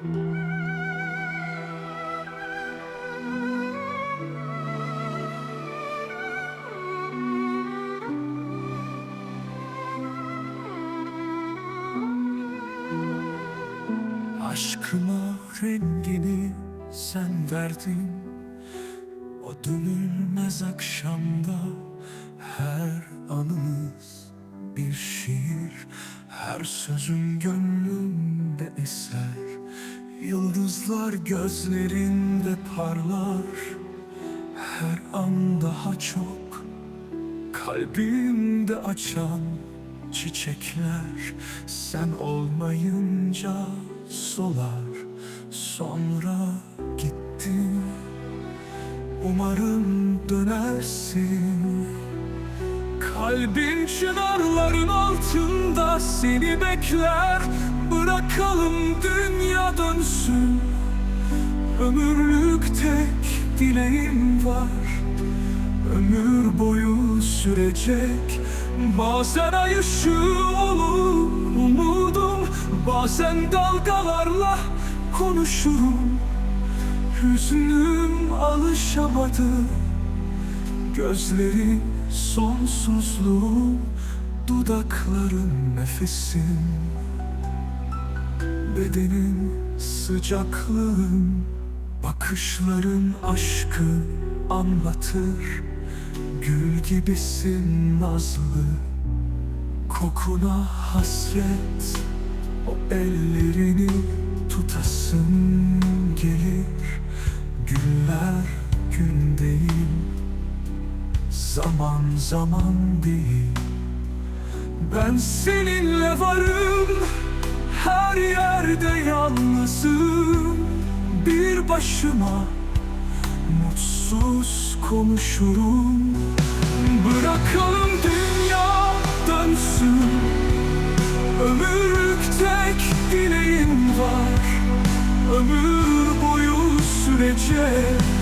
Aşkıma rengini sen verdin. O dönülmez akşamda her anımız bir şiir. Her sözün gönlümde eser Yıldızlar gözlerinde parlar. Her an daha çok Kalbimde açan çiçekler. Sen olmayınca solar Sonra gittin Umarım dönersin. Kalbin çınarların altında seni bekler Bırakalım dünya dönsün. Ömürlük tek dileğim var. Ömür boyu sürecek. Bazen ay ışığı olur umudum. Bazen dalgalarla konuşurum. Hüznüm alışamadı. Gözlerin sonsuzluğum Dudakların nefesim Bedenin sıcaklığın Bakışların aşkı anlatır. Gül gibisin nazlı Kokuna hasret. O ellerini tutasın gelir. Günler gün değil Zaman zaman değil. Ben seninle varım Her yerde yalnızım. Bir başıma Mutsuz konuşurum. Bırakalım dünya dönsün. Ömürlük tek dileğim var. Ömür boyu sürecek